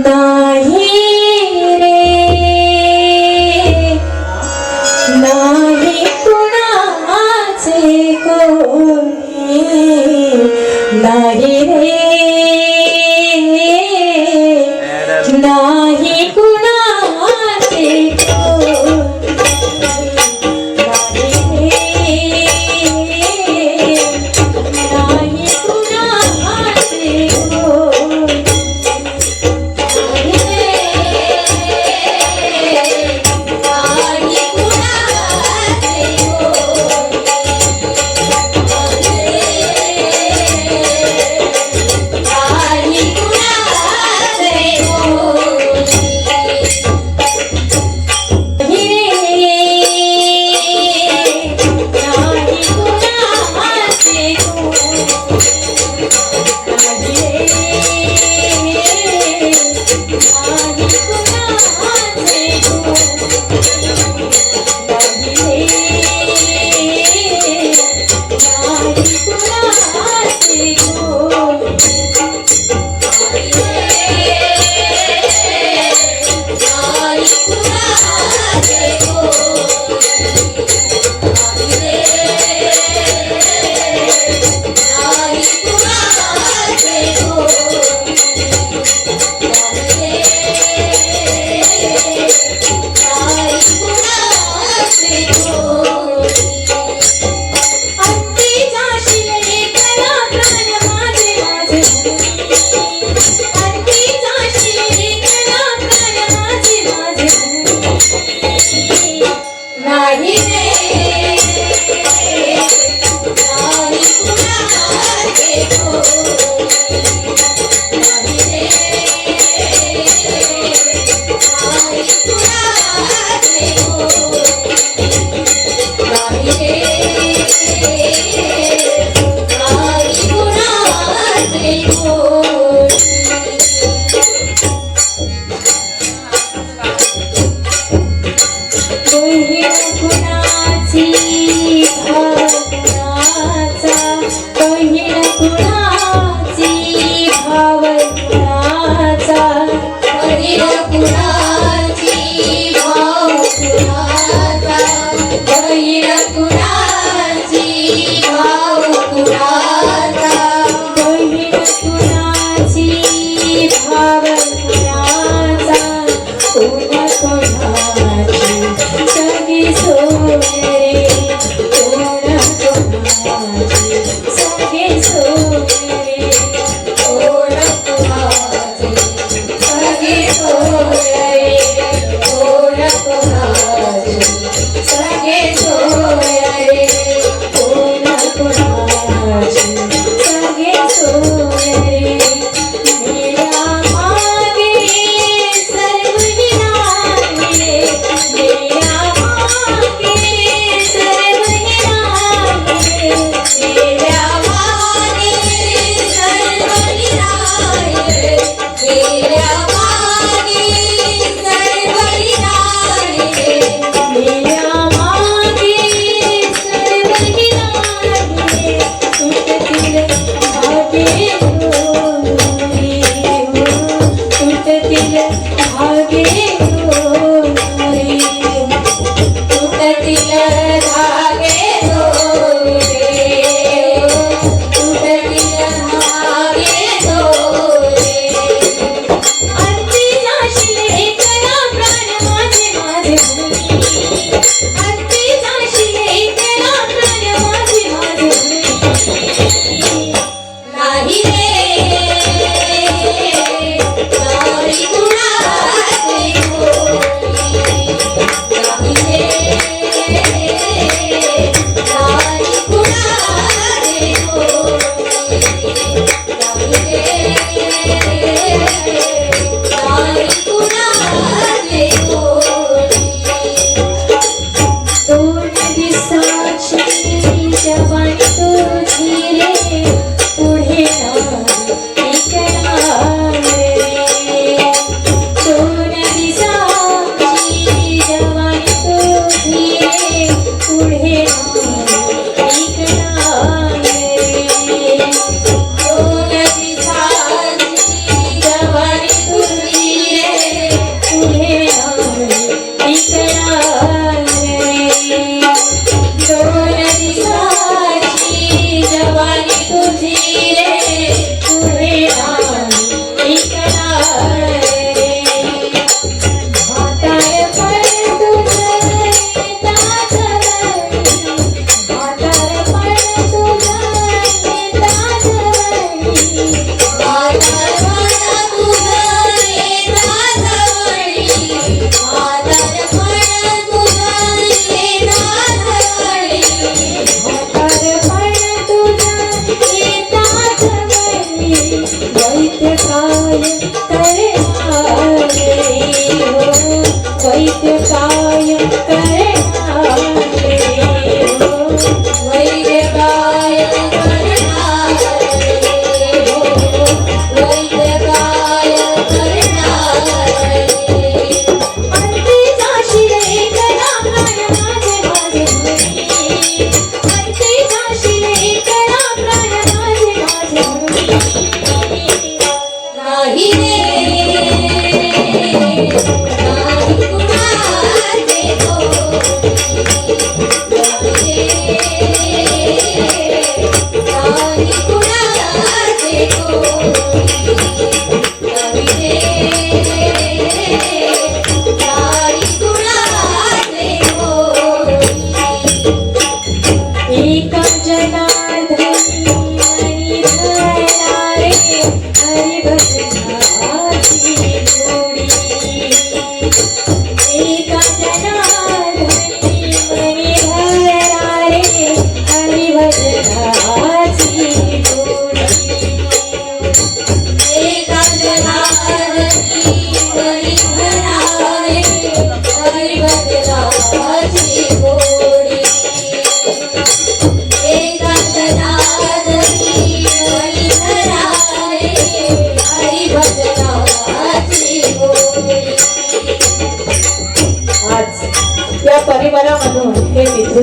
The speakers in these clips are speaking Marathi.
não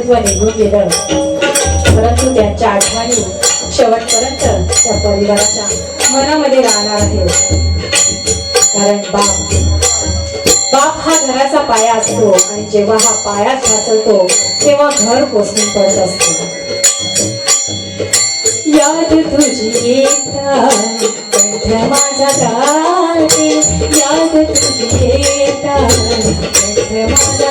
अस्तित्व निघून गेलं. परंतु त्यांच्या आठवणी शेवटपर्यंत त्या परिवाराच्या मनामध्ये राहणार आहे कारण बाप बाप हा घराचा पाया असतो आणि जेव्हा हा पाया ढासळतो तेव्हा घर कोसळून पडत असतो. याद तुझी माझा गाते याद तुझी येता माझा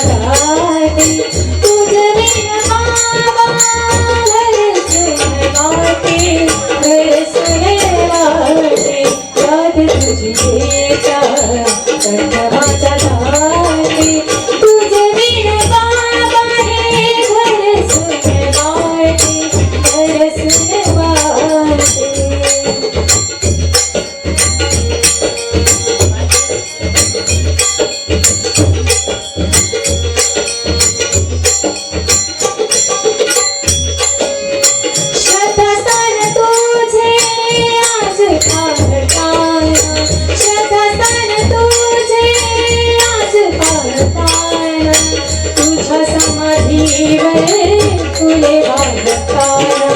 Oh, yeah, I'm